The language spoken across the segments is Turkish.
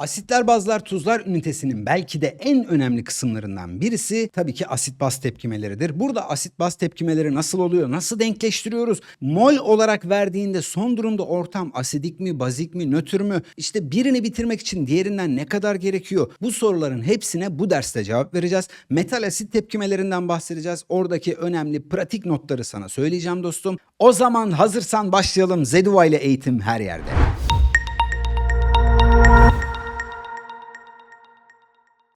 Asitler, bazlar, tuzlar ünitesinin belki de en önemli kısımlarından birisi tabii ki asit baz tepkimeleridir. Burada asit baz tepkimeleri nasıl oluyor? Nasıl denkleştiriyoruz? Mol olarak verdiğinde son durumda ortam asidik mi, bazik mi, nötr mü? İşte birini bitirmek için diğerinden ne kadar gerekiyor? Bu soruların hepsine bu derste cevap vereceğiz. Metal asit tepkimelerinden bahsedeceğiz. Oradaki önemli pratik notları sana söyleyeceğim dostum. O zaman hazırsan başlayalım. Zeduva ile eğitim her yerde.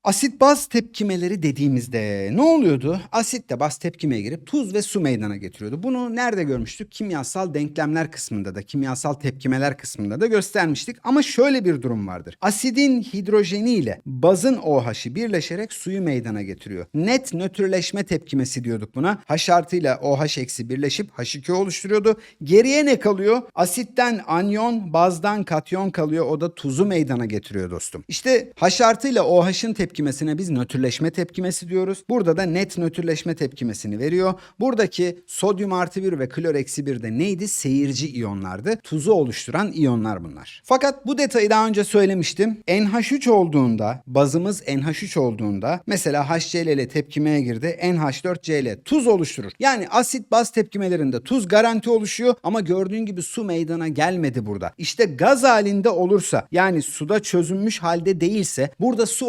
Asit baz tepkimeleri dediğimizde ne oluyordu? Asit de baz tepkimeye girip tuz ve su meydana getiriyordu. Bunu nerede görmüştük? Kimyasal denklemler kısmında da, kimyasal tepkimeler kısmında da göstermiştik. Ama şöyle bir durum vardır. Asidin hidrojeni ile bazın OH'ı birleşerek suyu meydana getiriyor. Net nötrleşme tepkimesi diyorduk buna. H artıyla OH eksi birleşip H2 oluşturuyordu. Geriye ne kalıyor? Asitten anyon, bazdan katyon kalıyor. O da tuzu meydana getiriyor dostum. İşte H artıyla OH'ın tepkimesine biz nötrleşme tepkimesi diyoruz. Burada da net nötrleşme tepkimesini veriyor. Buradaki sodyum artı 1 ve klor eksi 1 de neydi? Seyirci iyonlardı. Tuzu oluşturan iyonlar bunlar. Fakat bu detayı daha önce söylemiştim. NH3 olduğunda, bazımız NH3 olduğunda mesela HCl tepkimeye girdi. NH4Cl tuz oluşturur. Yani asit baz tepkimelerinde tuz garanti oluşuyor ama gördüğün gibi su meydana gelmedi burada. İşte gaz halinde olursa yani suda çözünmüş halde değilse burada su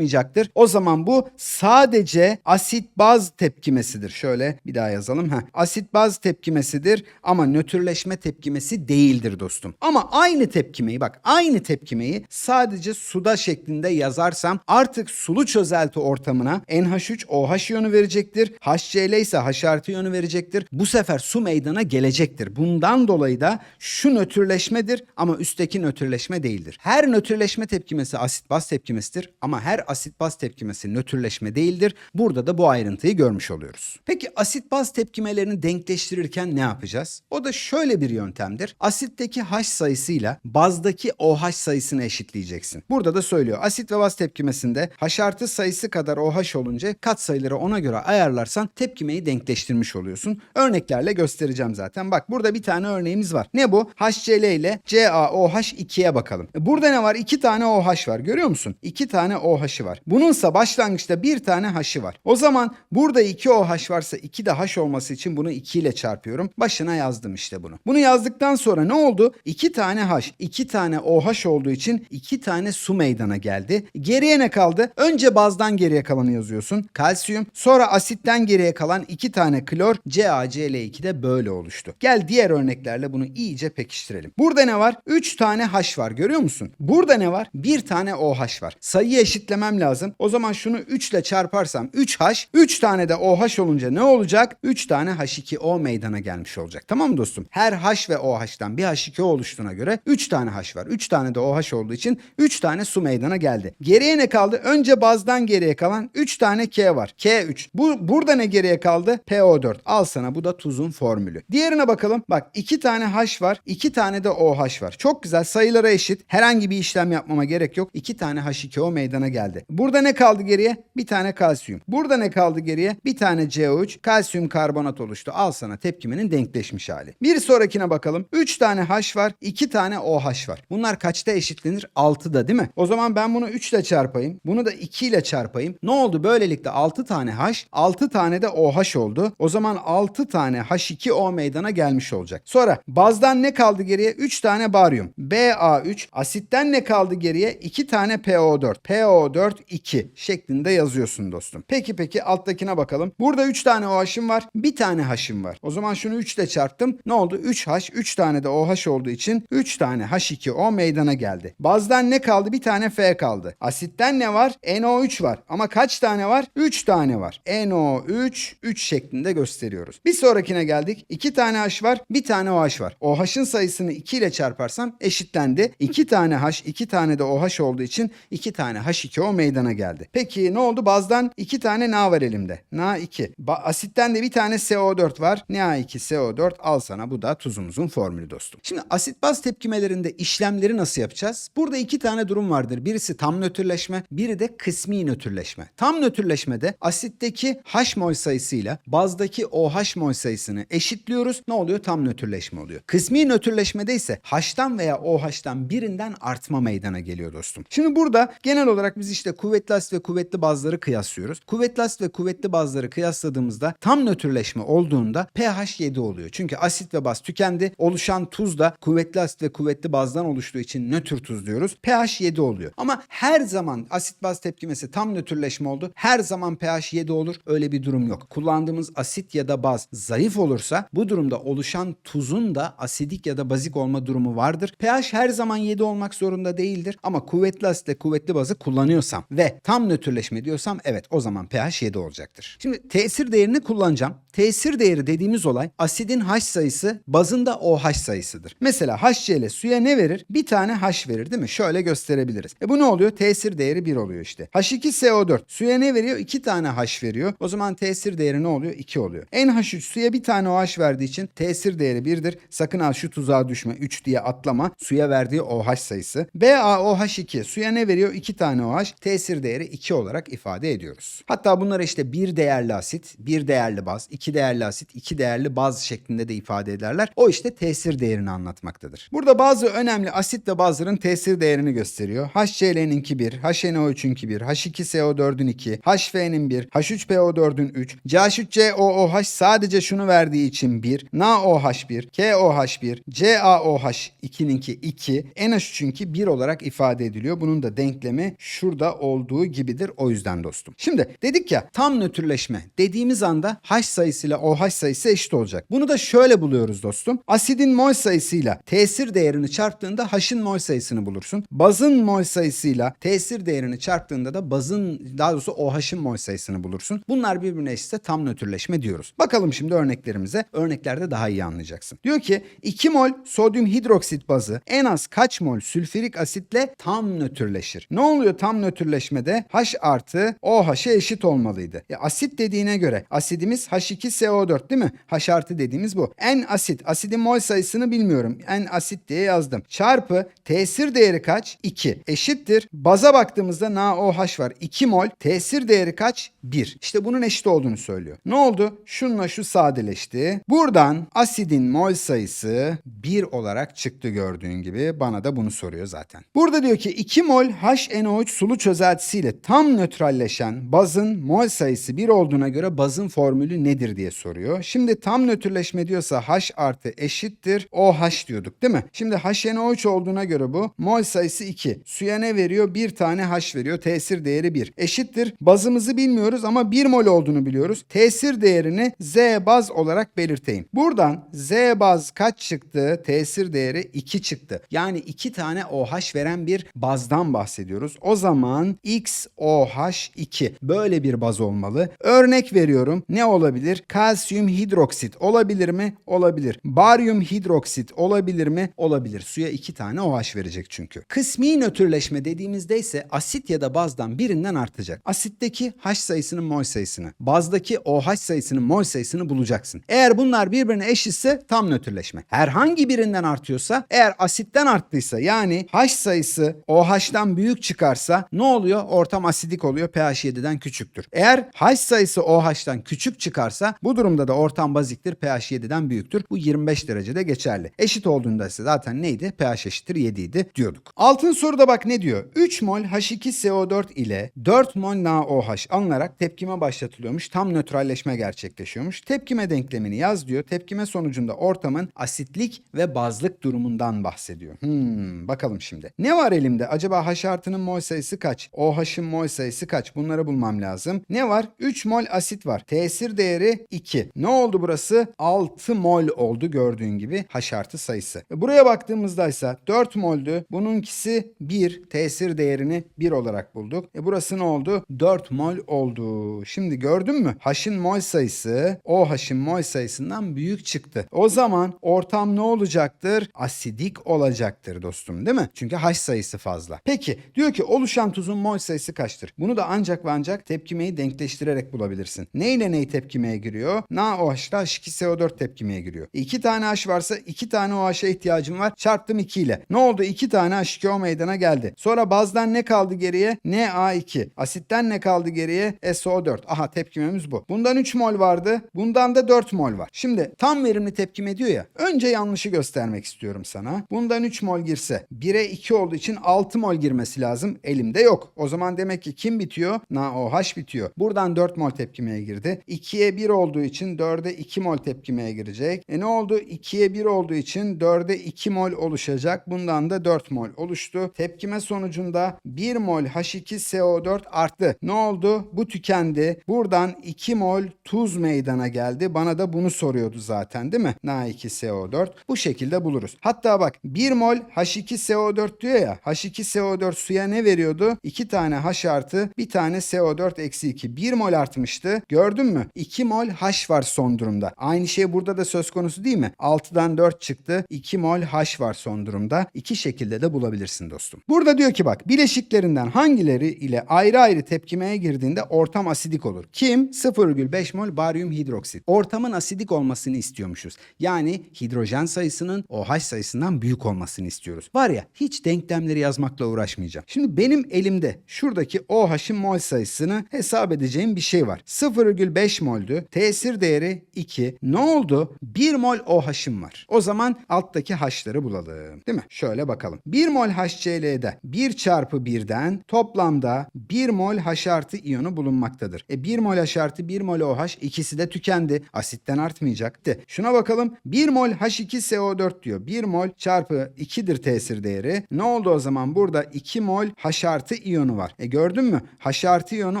oluşmayacaktır. O zaman bu sadece asit baz tepkimesidir. Şöyle bir daha yazalım. Heh. Asit baz tepkimesidir ama nötrleşme tepkimesi değildir dostum. Ama aynı tepkimeyi bak aynı tepkimeyi sadece suda şeklinde yazarsam artık sulu çözelti ortamına NH3 OH iyonu verecektir. HCl ise H iyonu verecektir. Bu sefer su meydana gelecektir. Bundan dolayı da şu nötrleşmedir ama üstteki nötrleşme değildir. Her nötrleşme tepkimesi asit baz tepkimesidir ama her asit baz tepkimesi nötrleşme değildir. Burada da bu ayrıntıyı görmüş oluyoruz. Peki asit baz tepkimelerini denkleştirirken ne yapacağız? O da şöyle bir yöntemdir. Asitteki H sayısıyla bazdaki OH sayısını eşitleyeceksin. Burada da söylüyor. Asit ve baz tepkimesinde H artı sayısı kadar OH olunca kat sayıları ona göre ayarlarsan tepkimeyi denkleştirmiş oluyorsun. Örneklerle göstereceğim zaten. Bak burada bir tane örneğimiz var. Ne bu? HCl ile CaOH2'ye bakalım. E, Burada ne var? İki tane OH var. Görüyor musun? İki tane OH'ı var. Bununsa başlangıçta bir tane H'ı var. O zaman burada iki OH varsa iki de H olması için bunu 2 ile çarpıyorum. Başına yazdım işte bunu. Bunu yazdıktan sonra ne oldu? İki tane H, iki tane OH olduğu için iki tane su meydana geldi. Geriye ne kaldı? Önce bazdan geriye kalanı yazıyorsun. Kalsiyum. Sonra asitten geriye kalan iki tane klor. CaCl2 de böyle oluştu. Gel diğer örneklerle bunu iyice pekiştirelim. Burada ne var? 3 tane H var görüyor musun? Burada ne var? Bir tane OH var. Sayıyı eşitlemem lazım. O zaman şunu 3 ile çarparsam 3H, 3 tane de OH olunca ne olacak? 3 tane H2O meydana gelmiş olacak. Tamam mı dostum? Her H ve OH'tan bir H2O oluştuğuna göre 3 tane H var. 3 tane de OH olduğu için 3 tane su meydana geldi. Geriye ne kaldı? Önce bazdan geriye kalan 3 tane K var. K3. Bu burada ne geriye kaldı? PO4. Al sana bu da tuzun formülü. Diğerine bakalım. Bak 2 tane H var. 2 tane de OH var. Çok güzel. Sayılara eşit. Herhangi bir işlem yapmama gerek yok. 2 tane H2O meydana geldi. Burada ne kaldı geriye? Bir tane kalsiyum. Burada ne kaldı geriye? Bir tane CO3. Kalsiyum karbonat oluştu. Al sana tepkimenin denkleşmiş hali. Bir sonrakine bakalım. 3 tane H var. 2 tane OH var. Bunlar kaçta eşitlenir? 6'da değil mi? O zaman ben bunu 3 ile çarpayım. Bunu da 2 ile çarpayım. Ne oldu? Böylelikle 6 tane H, 6 tane de OH oldu. O zaman 6 tane H2O meydana gelmiş olacak. Sonra bazdan ne kaldı geriye? 3 tane baryum. BA3. Asitten ne kaldı geriye? 2 tane PO4. PO4 2 şeklinde yazıyorsun dostum. Peki peki alttakine bakalım. Burada 3 tane OH'ım var. Bir tane H'ım var. O zaman şunu 3 ile çarptım. Ne oldu? 3H. 3 tane de OH olduğu için 3 tane H2O meydana geldi. Bazdan ne kaldı? Bir tane F kaldı. Asitten ne var? NO3 var. Ama kaç tane var? 3 tane var. NO3 3 şeklinde gösteriyoruz. Bir sonrakine geldik. 2 tane H var. Bir tane OH var. OH'ın sayısını 2 ile çarparsam eşitlendi. 2 tane H, 2 tane de OH olduğu için 2 tane H2O meydana meydana geldi. Peki ne oldu? Bazdan iki tane Na var elimde. Na2. Ba- asitten de bir tane CO4 var. Na2CO4 al sana bu da tuzumuzun formülü dostum. Şimdi asit baz tepkimelerinde işlemleri nasıl yapacağız? Burada iki tane durum vardır. Birisi tam nötrleşme, biri de kısmi nötrleşme. Tam nötrleşmede asitteki H mol sayısıyla bazdaki OH mol sayısını eşitliyoruz. Ne oluyor? Tam nötrleşme oluyor. Kısmi nötrleşmede ise H'tan veya OH'tan birinden artma meydana geliyor dostum. Şimdi burada genel olarak biz işte kuvvetli asit ve kuvvetli bazları kıyaslıyoruz. Kuvvetli asit ve kuvvetli bazları kıyasladığımızda tam nötrleşme olduğunda pH 7 oluyor. Çünkü asit ve baz tükendi. Oluşan tuz da kuvvetli asit ve kuvvetli bazdan oluştuğu için nötr tuz diyoruz. pH 7 oluyor. Ama her zaman asit baz tepkimesi tam nötrleşme oldu. Her zaman pH 7 olur. Öyle bir durum yok. Kullandığımız asit ya da baz zayıf olursa bu durumda oluşan tuzun da asidik ya da bazik olma durumu vardır. pH her zaman 7 olmak zorunda değildir. Ama kuvvetli asitle kuvvetli bazı kullanıyorsam ve tam nötrleşme diyorsam evet o zaman pH 7 olacaktır. Şimdi tesir değerini kullanacağım. Tesir değeri dediğimiz olay asidin H sayısı bazında OH sayısıdır. Mesela HCl suya ne verir? Bir tane H verir değil mi? Şöyle gösterebiliriz. E bu ne oluyor? Tesir değeri 1 oluyor işte. H2SO4 suya ne veriyor? 2 tane H veriyor. O zaman tesir değeri ne oluyor? 2 oluyor. NH3 suya bir tane OH verdiği için tesir değeri 1'dir. Sakın ha şu tuzağa düşme 3 diye atlama. Suya verdiği OH sayısı. BaOH2 suya ne veriyor? 2 tane OH. Tesir değeri 2 olarak ifade ediyoruz. Hatta bunları işte bir değerli asit, bir değerli baz, iki değerli asit, iki değerli baz şeklinde de ifade ederler. O işte tesir değerini anlatmaktadır. Burada bazı önemli asit ve bazların tesir değerini gösteriyor. HCl'ninki 1, HNO3'ünki 1, H2SO4'ün 2, HF'nin 1, H3PO4'ün 3, CH3COOH sadece şunu verdiği için 1, NaOH1, KOH1, CaOH2'ninki 2, NH3'ünki 1 olarak ifade ediliyor. Bunun da denklemi şurada olduğu gibidir o yüzden dostum. Şimdi dedik ya tam nötrleşme dediğimiz anda H sayısıyla OH sayısı eşit olacak. Bunu da şöyle buluyoruz dostum. Asidin mol sayısıyla tesir değerini çarptığında H'ın mol sayısını bulursun. Bazın mol sayısıyla tesir değerini çarptığında da bazın daha doğrusu OH'ın mol sayısını bulursun. Bunlar birbirine eşitse tam nötrleşme diyoruz. Bakalım şimdi örneklerimize. Örneklerde daha iyi anlayacaksın. Diyor ki 2 mol sodyum hidroksit bazı en az kaç mol sülfürik asitle tam nötrleşir? Ne oluyor tam nötrleşmede? H artı OH'e eşit olmalıydı. E, asit dediğine göre asidimiz H2SO4 değil mi? H dediğimiz bu. En asit. Asidin mol sayısını bilmiyorum. En asit diye yazdım. Çarpı tesir değeri kaç? 2. Eşittir. Baza baktığımızda NaOH var. 2 mol. Tesir değeri kaç? 1. İşte bunun eşit olduğunu söylüyor. Ne oldu? Şunla şu sadeleşti. Buradan asidin mol sayısı 1 olarak çıktı gördüğün gibi. Bana da bunu soruyor zaten. Burada diyor ki 2 mol HNO3 sulu çözeltisiyle tam nötralleşen bazın mol sayısı 1 olduğuna göre bazın formülü nedir diye soruyor. Şimdi tam nötrleşme diyorsa H artı eşittir OH diyorduk değil mi? Şimdi HNO3 olduğuna göre bu mol sayısı 2. Suya ne veriyor? Bir tane H veriyor. Tesir değeri 1. Eşittir. Bazımızı bilmiyoruz ama 1 mol olduğunu biliyoruz. Tesir değerini Z baz olarak belirteyim. Buradan Z baz kaç çıktı? Tesir değeri 2 çıktı. Yani 2 tane OH veren bir bazdan bahsediyoruz. O zaman XOH2 böyle bir baz olmalı. Örnek veriyorum. Ne olabilir? Kalsiyum hidroksit olabilir mi? Olabilir. Baryum hidroksit olabilir mi? Olabilir. Suya 2 tane OH verecek çünkü. Kısmi nötrleşme dediğimizde ise asit ya da bazdan birinden artacak. Asitteki H sayısının mol sayısını, bazdaki OH sayısının mol sayısını bulacaksın. Eğer bunlar birbirine eşitse tam nötrleşme. Herhangi birinden artıyorsa, eğer asitten arttıysa yani H sayısı OH'dan büyük çıkarsa ne oluyor? Ortam asidik oluyor. pH 7'den küçüktür. Eğer H sayısı OH'dan küçük çıkarsa bu durumda da ortam baziktir. pH 7'den büyüktür. Bu 25 derecede geçerli. Eşit olduğunda ise zaten neydi? pH eşittir 7 idi diyorduk. Altın soruda bak ne diyor? 3 mol H2SO4 ile 4 mol NaOH alınarak tepkime başlatılıyormuş. Tam nötralleşme gerçekleşiyormuş. Tepkime denklemini yaz diyor. Tepkime sonucunda ortamın asitlik ve bazlık durumundan bahsediyor. Hmm, bakalım şimdi. Ne var elimde? Acaba H artının mol sayısı kaç? OH'ın mol sayısı kaç? Bunları bulmam lazım. Ne var? 3 mol asit var. Tesir değeri değeri 2. Ne oldu burası? 6 mol oldu gördüğün gibi H artı sayısı. E buraya baktığımızda ise 4 moldü. Bununkisi 1. Tesir değerini 1 olarak bulduk. E burası ne oldu? 4 mol oldu. Şimdi gördün mü? H'ın mol sayısı OH'ın mol sayısından büyük çıktı. O zaman ortam ne olacaktır? Asidik olacaktır dostum değil mi? Çünkü H sayısı fazla. Peki diyor ki oluşan tuzun mol sayısı kaçtır? Bunu da ancak ve ancak tepkimeyi denkleştirerek bulabilirsin. Ne ile neyi tepkimeye giriyor? NaOH'da H2SO4 tepkimeye giriyor. İki tane H varsa iki tane OH'a ihtiyacım var. Çarptım 2 ile. Ne oldu? İki tane H2O meydana geldi. Sonra bazdan ne kaldı geriye? Na2. Asitten ne kaldı geriye? SO4. Aha tepkimemiz bu. Bundan 3 mol vardı. Bundan da 4 mol var. Şimdi tam verimli tepkime diyor ya. Önce yanlışı göstermek istiyorum sana. Bundan 3 mol girse 1'e 2 olduğu için 6 mol girmesi lazım. Elimde yok. O zaman demek ki kim bitiyor? NaOH bitiyor. Buradan 4 mol tepkimeye girdi. 2'ye 1 olduğu için 4'e 2 mol tepkimeye girecek. E ne oldu? 2'ye 1 olduğu için 4'e 2 mol oluşacak. Bundan da 4 mol oluştu. Tepkime sonucunda 1 mol H2SO4 arttı. Ne oldu? Bu tükendi. Buradan 2 mol tuz meydana geldi. Bana da bunu soruyordu zaten değil mi? Na2SO4. Bu şekilde buluruz. Hatta bak 1 mol H2SO4 diyor ya. H2SO4 suya ne veriyordu? 2 tane H artı bir tane SO4 eksi 2. 1 mol artmıştı. Gördün mü? 2 mol H var son durumda. Aynı şey burada da söz konusu değil mi? 6'dan 4 çıktı. 2 mol H var son durumda. İki şekilde de bulabilirsin dostum. Burada diyor ki bak bileşiklerinden hangileri ile ayrı ayrı tepkimeye girdiğinde ortam asidik olur. Kim? 0,5 mol baryum hidroksit. Ortamın asidik olmasını istiyormuşuz. Yani hidrojen sayısının OH sayısından büyük olmasını istiyoruz. Var ya hiç denklemleri yazmakla uğraşmayacağım. Şimdi benim elimde şuradaki OH'ın mol sayısını hesap edeceğim bir şey var. 0,5 moldü. Tesir değeri 2. Ne oldu? 1 mol OH'ım var. O zaman alttaki H'ları bulalım. Değil mi? Şöyle bakalım. 1 mol HCl'de 1 çarpı 1'den toplamda 1 mol H artı iyonu bulunmaktadır. E 1 mol H artı 1 mol OH ikisi de tükendi. Asitten artmayacak. De. Şuna bakalım. 1 mol H2SO4 diyor. 1 mol çarpı 2'dir tesir değeri. Ne oldu o zaman? Burada 2 mol H artı iyonu var. E gördün mü? H artı iyonu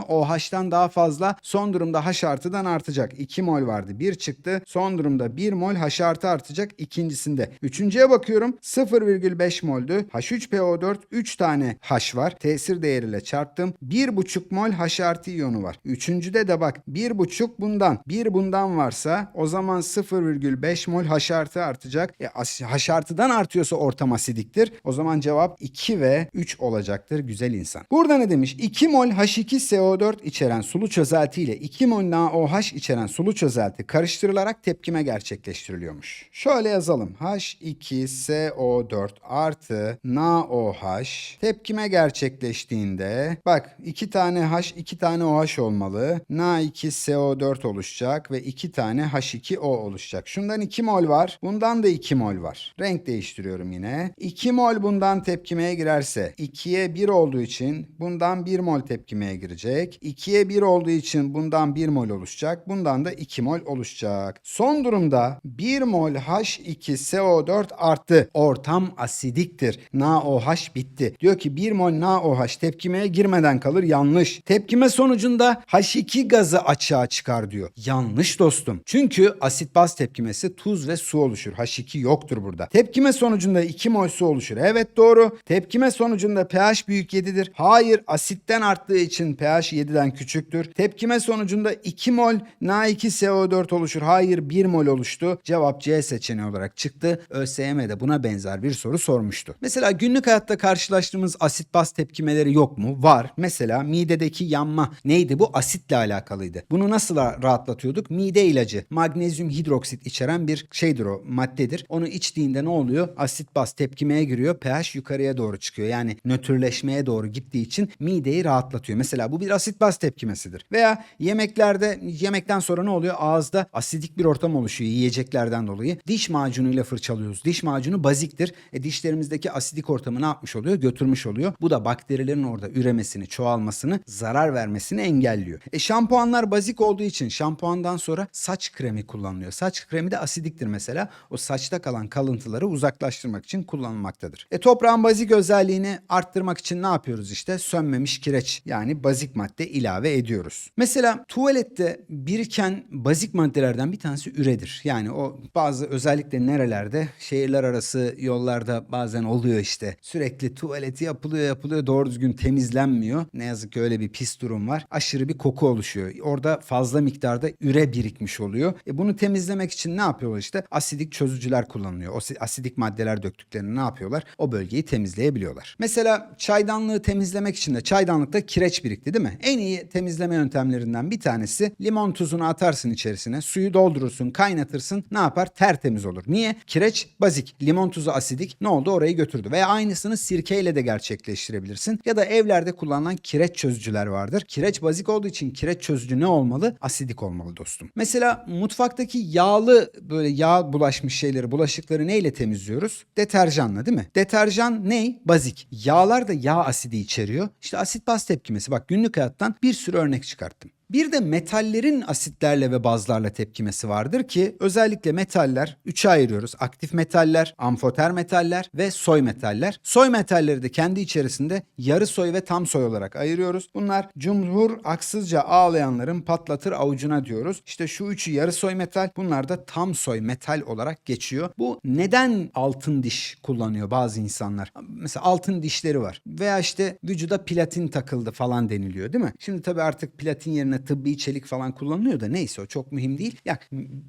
OH'tan daha fazla. Son durumda H artıdan artacak. 2 mol vardı. 1 çıktı. Son durumda 1 mol H artı artacak ikincisinde. Üçüncüye bakıyorum. 0,5 moldü. H3PO4 3 tane H var. Tesir değeriyle çarptım. 1,5 mol H artı iyonu var. Üçüncüde de bak 1,5 bundan. 1 bundan varsa o zaman 0,5 mol H artı artacak. E, H artıdan artıyorsa ortam asidiktir. O zaman cevap 2 ve 3 olacaktır güzel insan. Burada ne demiş? 2 mol H2SO4 içeren sulu çözelti ile 2 mol NaOH içeren sulu çözelti karıştırılarak tepkime gerçekleştiriliyormuş. Şöyle yazalım. H2SO4 artı NaOH tepkime gerçekleştiğinde bak 2 tane H 2 tane OH olmalı. Na2SO4 oluşacak ve 2 tane H2O oluşacak. Şundan 2 mol var. Bundan da 2 mol var. Renk değiştiriyorum yine. 2 mol bundan tepkimeye girerse 2'ye 1 olduğu için bundan 1 mol tepkimeye girecek. 2'ye 1 olduğu için bundan 1 mol oluşacak. Bundan da 2 mol oluşacak. Son durumda 1 mol H2SO4 arttı. Ortam asidiktir. NaOH bitti. Diyor ki 1 mol NaOH tepkimeye girmeden kalır. Yanlış. Tepkime sonucunda H2 gazı açığa çıkar diyor. Yanlış dostum. Çünkü asit baz tepkimesi tuz ve su oluşur. H2 yoktur burada. Tepkime sonucunda 2 mol su oluşur. Evet doğru. Tepkime sonucunda pH büyük 7'dir. Hayır asitten arttığı için pH 7'den küçüktür. Tepkime sonucunda 2 mol Na2SO4 oluşur. Hayır 1 mol oluştu. Cevap C seçeneği olarak çıktı. ÖSYM de buna benzer bir soru sormuştu. Mesela günlük hayatta karşılaştığımız asit baz tepkimeleri yok mu? Var. Mesela midedeki yanma neydi? Bu asitle alakalıydı. Bunu nasıl rahatlatıyorduk? Mide ilacı. Magnezyum hidroksit içeren bir şeydir o maddedir. Onu içtiğinde ne oluyor? Asit baz tepkimeye giriyor. pH yukarıya doğru çıkıyor. Yani nötrleşmeye doğru gittiği için mideyi rahatlatıyor. Mesela bu bir asit baz tepkimesidir. Veya yemeklerde yemekten sonra ne oluyor? Ağızda asidik bir ortam oluşuyor yiyeceklerden dolayı. Diş macunuyla fırçalıyoruz. Diş macunu baziktir. E dişlerimizdeki asidik ortamı ne yapmış oluyor? Götürmüş oluyor. Bu da bakterilerin orada üremesini, çoğalmasını, zarar vermesini engelliyor. E şampuanlar bazik olduğu için şampuandan sonra saç kremi kullanılıyor. Saç kremi de asidiktir mesela. O saçta kalan kalıntıları uzaklaştırmak için kullanılmaktadır. E toprağın bazik özelliğini arttırmak için ne yapıyoruz işte? Sönmemiş kireç yani bazik madde ilave ediyoruz. Mesela tuvalette biri biriken bazik maddelerden bir tanesi üredir. Yani o bazı özellikle nerelerde şehirler arası yollarda bazen oluyor işte. Sürekli tuvaleti yapılıyor yapılıyor doğru düzgün temizlenmiyor. Ne yazık ki öyle bir pis durum var. Aşırı bir koku oluşuyor. Orada fazla miktarda üre birikmiş oluyor. E bunu temizlemek için ne yapıyorlar işte? Asidik çözücüler kullanılıyor. O si- asidik maddeler döktüklerini ne yapıyorlar? O bölgeyi temizleyebiliyorlar. Mesela çaydanlığı temizlemek için de çaydanlıkta kireç birikti değil mi? En iyi temizleme yöntemlerinden bir tanesi limon tuzunu atarsın içerisine, suyu doldurursun, kaynatırsın. Ne yapar? Tertemiz olur. Niye? Kireç bazik, limon tuzu asidik. Ne oldu? Orayı götürdü. Veya aynısını sirkeyle de gerçekleştirebilirsin. Ya da evlerde kullanılan kireç çözücüler vardır. Kireç bazik olduğu için kireç çözücü ne olmalı? Asidik olmalı dostum. Mesela mutfaktaki yağlı böyle yağ bulaşmış şeyleri, bulaşıkları neyle temizliyoruz? Deterjanla değil mi? Deterjan ne? Bazik. Yağlar da yağ asidi içeriyor. İşte asit baz tepkimesi. Bak günlük hayattan bir sürü örnek çıkarttım. Bir de metallerin asitlerle ve bazlarla tepkimesi vardır ki özellikle metaller üçe ayırıyoruz. Aktif metaller, amfoter metaller ve soy metaller. Soy metalleri de kendi içerisinde yarı soy ve tam soy olarak ayırıyoruz. Bunlar cumhur aksızca ağlayanların patlatır avucuna diyoruz. İşte şu üçü yarı soy metal, bunlar da tam soy metal olarak geçiyor. Bu neden altın diş kullanıyor bazı insanlar? Mesela altın dişleri var veya işte vücuda platin takıldı falan deniliyor değil mi? Şimdi tabii artık platin yerine tıbbi çelik falan kullanılıyor da neyse o çok mühim değil. Ya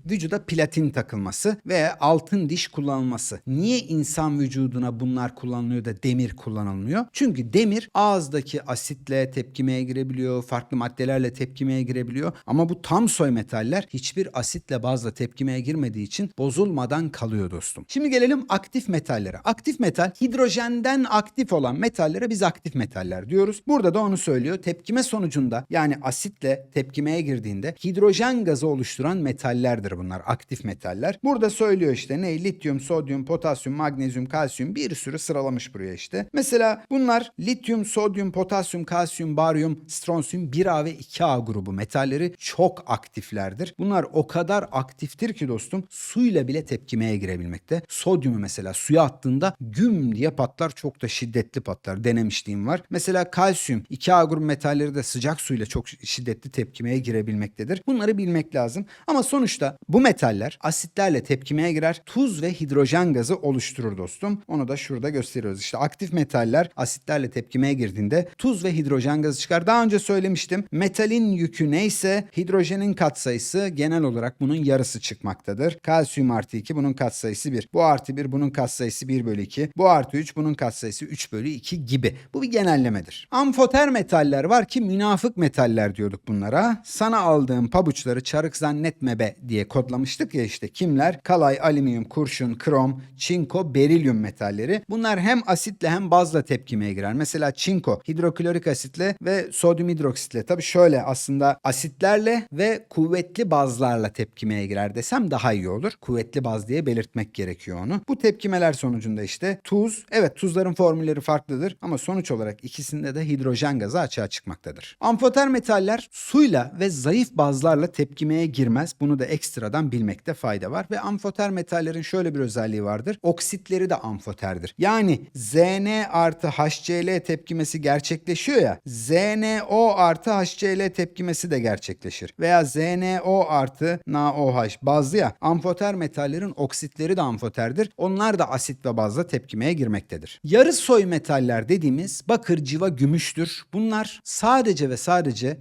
vücuda platin takılması veya altın diş kullanılması. Niye insan vücuduna bunlar kullanılıyor da demir kullanılmıyor? Çünkü demir ağızdaki asitle tepkimeye girebiliyor, farklı maddelerle tepkimeye girebiliyor. Ama bu tam soy metaller hiçbir asitle bazla tepkimeye girmediği için bozulmadan kalıyor dostum. Şimdi gelelim aktif metallere. Aktif metal hidrojenden aktif olan metallere biz aktif metaller diyoruz. Burada da onu söylüyor. Tepkime sonucunda yani asitle tepkimeye girdiğinde hidrojen gazı oluşturan metallerdir bunlar. Aktif metaller. Burada söylüyor işte ne? Lityum, sodyum, potasyum, magnezyum, kalsiyum bir sürü sıralamış buraya işte. Mesela bunlar lityum, sodyum, potasyum, kalsiyum, baryum, stronsiyum 1A ve 2A grubu metalleri çok aktiflerdir. Bunlar o kadar aktiftir ki dostum suyla bile tepkimeye girebilmekte. Sodyumu mesela suya attığında güm diye patlar çok da şiddetli patlar. Denemişliğim var. Mesela kalsiyum 2A grubu metalleri de sıcak suyla çok şiddetli tepkimeye girebilmektedir. Bunları bilmek lazım. Ama sonuçta bu metaller asitlerle tepkimeye girer. Tuz ve hidrojen gazı oluşturur dostum. Onu da şurada gösteriyoruz. İşte aktif metaller asitlerle tepkimeye girdiğinde tuz ve hidrojen gazı çıkar. Daha önce söylemiştim. Metalin yükü neyse hidrojenin katsayısı genel olarak bunun yarısı çıkmaktadır. Kalsiyum artı 2 bunun katsayısı 1. Bu artı 1 bunun katsayısı 1 bölü 2. Bu artı 3 bunun katsayısı 3 bölü 2 gibi. Bu bir genellemedir. Amfoter metaller var ki münafık metaller diyorduk bunlara. Sana aldığım pabuçları çarık zannetme be diye kodlamıştık ya işte kimler? Kalay, alüminyum, kurşun, krom, çinko, berilyum metalleri. Bunlar hem asitle hem bazla tepkimeye girer. Mesela çinko hidroklorik asitle ve sodyum hidroksitle. Tabii şöyle aslında asitlerle ve kuvvetli bazlarla tepkimeye girer desem daha iyi olur. Kuvvetli baz diye belirtmek gerekiyor onu. Bu tepkimeler sonucunda işte tuz, evet tuzların formülleri farklıdır ama sonuç olarak ikisinde de hidrojen gazı açığa çıkmaktadır. Amfoter metaller suyla ve zayıf bazlarla tepkimeye girmez. Bunu da ekstradan bilmekte fayda var ve amfoter metallerin şöyle bir özelliği vardır. Oksitleri de amfoterdir. Yani Zn artı HCl tepkimesi gerçekleşiyor ya. ZnO artı HCl tepkimesi de gerçekleşir. Veya ZnO artı NaOH bazlı ya. Amfoter metallerin oksitleri de amfoterdir. Onlar da asit ve bazla tepkimeye girmektedir. Yarı soy metaller dediğimiz bakır, civa, gümüştür. Bunlar sadece ve sadece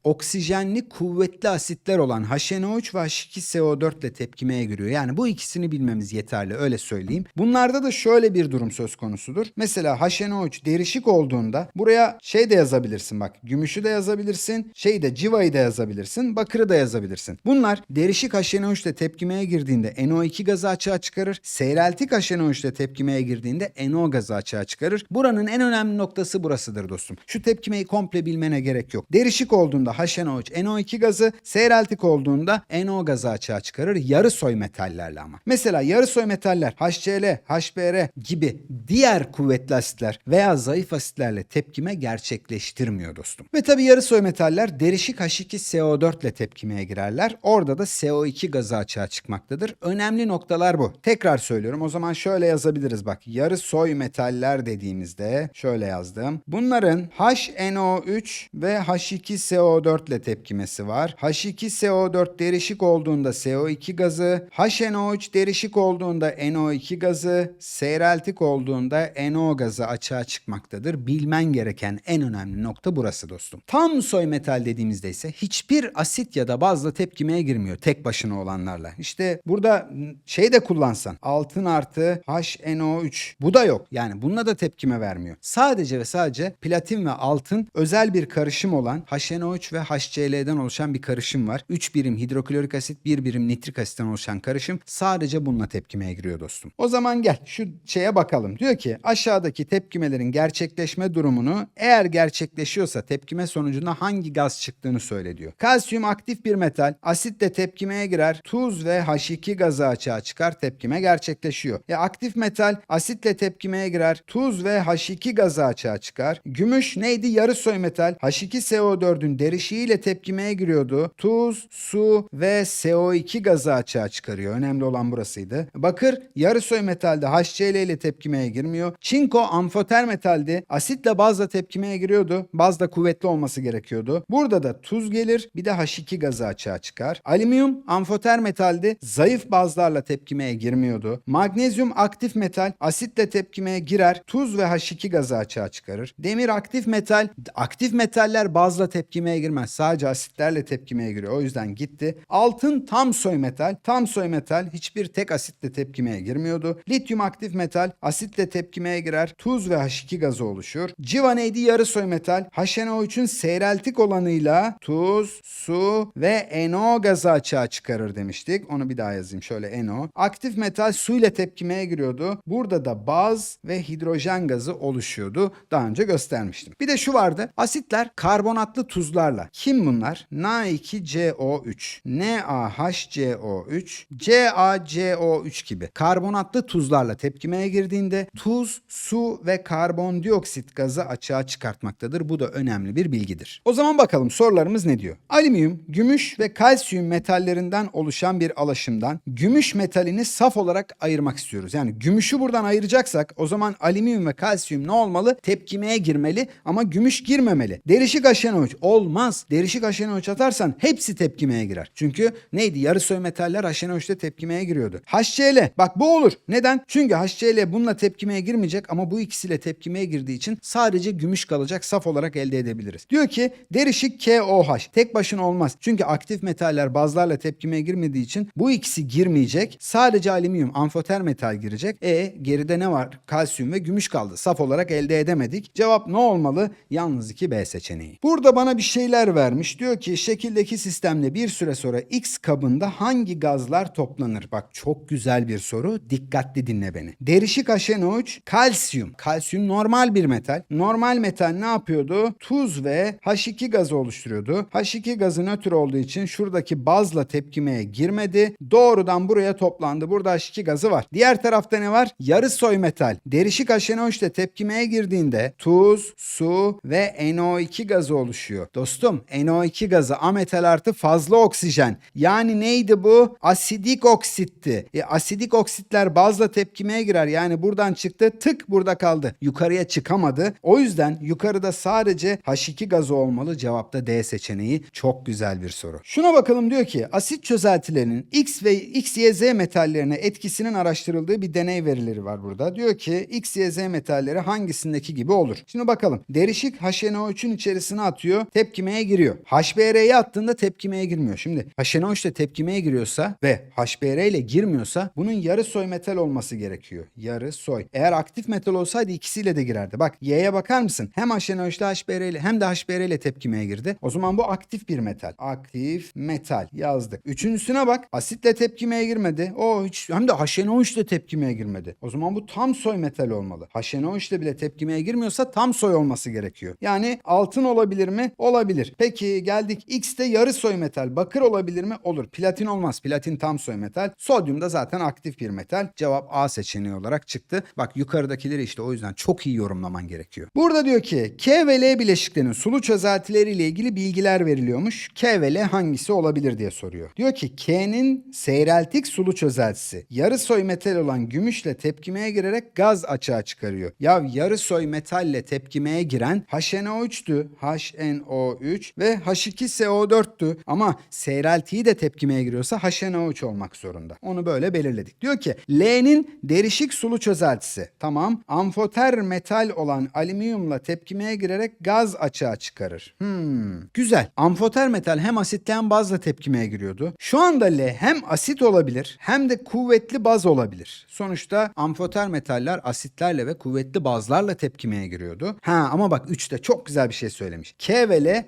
oksijenli kuvvetli asitler olan HNO3 ve H2SO4 ile tepkimeye giriyor. Yani bu ikisini bilmemiz yeterli öyle söyleyeyim. Bunlarda da şöyle bir durum söz konusudur. Mesela HNO3 derişik olduğunda buraya şey de yazabilirsin bak. Gümüşü de yazabilirsin. Şey de civayı da yazabilirsin. Bakırı da yazabilirsin. Bunlar derişik HNO3 ile tepkimeye girdiğinde NO2 gazı açığa çıkarır. Seyreltik HNO3 ile tepkimeye girdiğinde NO gazı açığa çıkarır. Buranın en önemli noktası burasıdır dostum. Şu tepkimeyi komple bilmene gerek yok. Derişik olduğunda HNO3 NO2 gazı, seyreltik olduğunda NO gazı açığa çıkarır. Yarı soy metallerle ama. Mesela yarı soy metaller HCl, HBr gibi diğer kuvvetli asitler veya zayıf asitlerle tepkime gerçekleştirmiyor dostum. Ve tabi yarı soy metaller derişik H2SO4 ile tepkimeye girerler. Orada da CO2 gazı açığa çıkmaktadır. Önemli noktalar bu. Tekrar söylüyorum. O zaman şöyle yazabiliriz bak. Yarı soy metaller dediğimizde şöyle yazdım. Bunların HNO3 ve H2SO4 ile tepkimesi var. H2SO4 derişik olduğunda CO2 gazı, HNO3 derişik olduğunda NO2 gazı, seyreltik olduğunda NO gazı açığa çıkmaktadır. Bilmen gereken en önemli nokta burası dostum. Tam soy metal dediğimizde ise hiçbir asit ya da bazla tepkimeye girmiyor tek başına olanlarla. İşte burada şey de kullansan altın artı HNO3 bu da yok. Yani bununla da tepkime vermiyor. Sadece ve sadece platin ve altın özel bir karışım olan HNO3 ve HCl'den oluşan bir karışım var. 3 birim hidroklorik asit, 1 birim nitrik asitten oluşan karışım sadece bununla tepkimeye giriyor dostum. O zaman gel şu şeye bakalım. Diyor ki aşağıdaki tepkimelerin gerçekleşme durumunu eğer gerçekleşiyorsa tepkime sonucunda hangi gaz çıktığını söyle diyor. Kalsiyum aktif bir metal. Asitle tepkimeye girer. Tuz ve H2 gazı açığa çıkar. Tepkime gerçekleşiyor. E aktif metal asitle tepkimeye girer. Tuz ve H2 gazı açığa çıkar. Gümüş neydi? Yarı soy metal. H2SO4'ün derişiğiyle tepkimeye giriyordu. Tuz, su ve CO2 gazı açığa çıkarıyor. Önemli olan burasıydı. Bakır yarı soy metalde HCl ile tepkimeye girmiyor. Çinko amfoter metaldi. Asitle bazla tepkimeye giriyordu. Baz da kuvvetli olması gerekiyordu. Burada da tuz gelir. Bir de H2 gazı açığa çıkar. Alüminyum amfoter metaldi. Zayıf bazlarla tepkimeye girmiyordu. Magnezyum aktif metal. Asitle tepkimeye girer. Tuz ve H2 gazı açığa çıkarır. Demir aktif metal. Aktif metaller bazla tepkimeye girmez. Sadece asitlerle tepkimeye giriyor. O yüzden gitti. Altın tam soy metal. Tam soy metal hiçbir tek asitle tepkimeye girmiyordu. Lityum aktif metal. Asitle tepkimeye girer. Tuz ve H2 gazı oluşur. Civa neydi? Yarı soy metal. HNO3'ün seyreltik olanıyla tuz, su ve NO gazı açığa çıkarır demiştik. Onu bir daha yazayım şöyle NO. Aktif metal su ile tepkimeye giriyordu. Burada da baz ve hidrojen gazı oluşuyordu. Daha önce göstermiştim. Bir de şu vardı. Asitler karbonatlı tuzlarla. Kim bunlar? Na2CO3, NaHCO3, CaCO3 gibi karbonatlı tuzlarla tepkimeye girdiğinde tuz, su ve karbondioksit gazı açığa çıkartmaktadır. Bu da önemli bir bilgidir. O zaman bakalım sorularımız ne diyor? Alüminyum, gümüş ve kalsiyum metallerinden oluşan bir alaşımdan gümüş metalini saf olarak ayırmak istiyoruz. Yani gümüşü buradan ayıracaksak o zaman alüminyum ve kalsiyum ne olmalı? Tepkimeye girmeli ama gümüş girmemeli. Derişik HNO3 olmaz. Derişik HNO3 atarsan hepsi tepkimeye girer. Çünkü neydi? Yarı soy metaller HNO3'te tepkimeye giriyordu. HCl bak bu olur. Neden? Çünkü HCl bununla tepkimeye girmeyecek ama bu ikisiyle tepkimeye girdiği için sadece gümüş kalacak saf olarak elde edebiliriz. Diyor ki derişik KOH tek başına olmaz. Çünkü aktif metaller bazlarla tepkimeye girmediği için bu ikisi girmeyecek. Sadece alüminyum amfoter metal girecek. E geride ne var? Kalsiyum ve gümüş kaldı. Saf olarak elde edemedik. Cevap ne olmalı? Yalnız 2B seçeneği. Burada bana bir şeyler vermiş. Diyor ki şekildeki sistemde bir süre sonra X kabında hangi gazlar toplanır? Bak çok güzel bir soru. Dikkatli dinle beni. Derişik HNO3 kalsiyum. Kalsiyum normal bir metal. Normal metal ne yapıyordu? Tuz ve H2 gazı oluşturuyordu. H2 gazı nötr olduğu için şuradaki bazla tepkimeye girmedi. Doğrudan buraya toplandı. Burada H2 gazı var. Diğer tarafta ne var? Yarı soy metal. Derişik HNO3 ile tepkimeye girdiğinde tuz, su ve NO2 gazı oluşuyor. Dostum NO2 gazı ametal artı fazla oksijen. Yani neydi bu? Asidik oksitti. E, asidik oksitler bazla tepkimeye girer. Yani buradan çıktı tık burada kaldı. Yukarıya çıkamadı. O yüzden yukarıda sadece H2 gazı olmalı. Cevapta D seçeneği. Çok güzel bir soru. Şuna bakalım diyor ki asit çözeltilerinin X ve X, Y, Z metallerine etkisinin araştırıldığı bir deney verileri var burada. Diyor ki X, Y, Z metalleri hangisindeki gibi olur? Şimdi bakalım. Derişik HNO3'ün içerisine atıyor. Tepkimeye giriyor. HBr'ye attığında tepkimeye girmiyor. Şimdi HNO3 ile tepkimeye giriyorsa ve HBr ile girmiyorsa bunun yarı soy metal olması gerekiyor. Yarı soy. Eğer aktif metal olsaydı ikisiyle de girerdi. Bak Y'ye bakar mısın? Hem HNO3 ile HBr ile hem de HBr ile tepkimeye girdi. O zaman bu aktif bir metal. Aktif metal yazdık. Üçüncüsüne bak. Asitle tepkimeye girmedi. O hiç hem de HNO3 ile tepkimeye girmedi. O zaman bu tam soy metal olmalı. HNO3 ile bile tepkimeye girmiyorsa tam soy olması gerekiyor. Yani altın olabilir mi? Olabilir. Peki geldik X'te yarı soy metal. Bakır olabilir mi? Olur. Platin olmaz. Platin tam soy metal. Sodyum da zaten aktif bir metal. Cevap A seçeneği olarak çıktı. Bak yukarıdakileri işte o yüzden çok iyi yorumlaman gerekiyor. Burada diyor ki K ve L bileşiklerinin sulu çözeltileriyle ilgili bilgiler veriliyormuş. K ve L hangisi olabilir diye soruyor. Diyor ki K'nin seyreltik sulu çözeltisi yarı soy metal olan gümüşle tepkimeye girerek gaz açığa çıkarıyor. Ya yarı soy metalle tepkimeye giren HNO3'tü. HNO3 ve H2SO4'tü ama seyreltiği de tepkimeye giriyorsa HNO3 olmak zorunda. Onu böyle belirledik. Diyor ki L'nin derişik sulu çözeltisi. Tamam. Amfoter metal olan alüminyumla tepkimeye girerek gaz açığa çıkarır. Hmm. Güzel. Amfoter metal hem asitli hem bazla tepkimeye giriyordu. Şu anda L hem asit olabilir hem de kuvvetli baz olabilir. Sonuçta amfoter metaller asitlerle ve kuvvetli bazlarla tepkimeye giriyordu. Ha ama bak 3'te çok güzel bir şey söylemiş. K ve L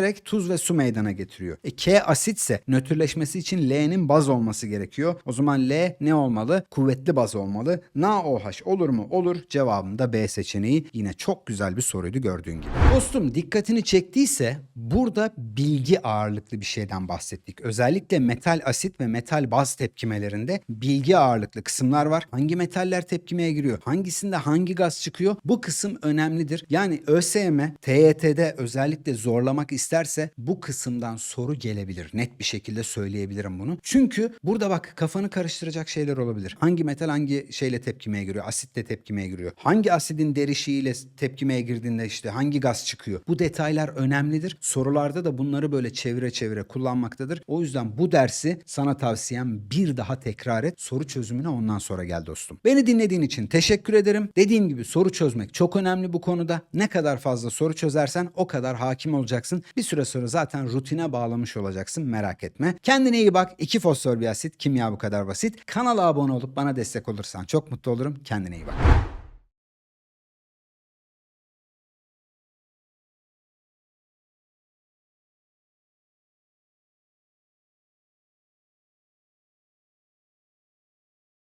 nötrleşerek tuz ve su meydana getiriyor. E, K asitse nötrleşmesi için L'nin baz olması gerekiyor. O zaman L ne olmalı? Kuvvetli baz olmalı. NaOH olur mu? Olur. Cevabında B seçeneği. Yine çok güzel bir soruydu gördüğün gibi. Dostum dikkatini çektiyse burada bilgi ağırlıklı bir şeyden bahsettik. Özellikle metal asit ve metal baz tepkimelerinde bilgi ağırlıklı kısımlar var. Hangi metaller tepkimeye giriyor? Hangisinde hangi gaz çıkıyor? Bu kısım önemlidir. Yani ÖSYM TYT'de özellikle zorlamak isterse bu kısımdan soru gelebilir. Net bir şekilde söyleyebilirim bunu. Çünkü burada bak kafanı karıştıracak şeyler olabilir. Hangi metal hangi şeyle tepkimeye giriyor? Asitle tepkimeye giriyor. Hangi asidin derişiğiyle tepkimeye girdiğinde işte hangi gaz çıkıyor? Bu detaylar önemlidir. Sorularda da bunları böyle çevire çevire kullanmaktadır. O yüzden bu dersi sana tavsiyem bir daha tekrar et. Soru çözümüne ondan sonra gel dostum. Beni dinlediğin için teşekkür ederim. Dediğim gibi soru çözmek çok önemli bu konuda. Ne kadar fazla soru çözersen o kadar hakim olacaksın. Bir süre sonra zaten rutine bağlamış olacaksın merak etme. Kendine iyi bak. İki fosfor bir asit. Kimya bu kadar basit. Kanala abone olup bana destek olursan çok mutlu olurum. Kendine iyi bak.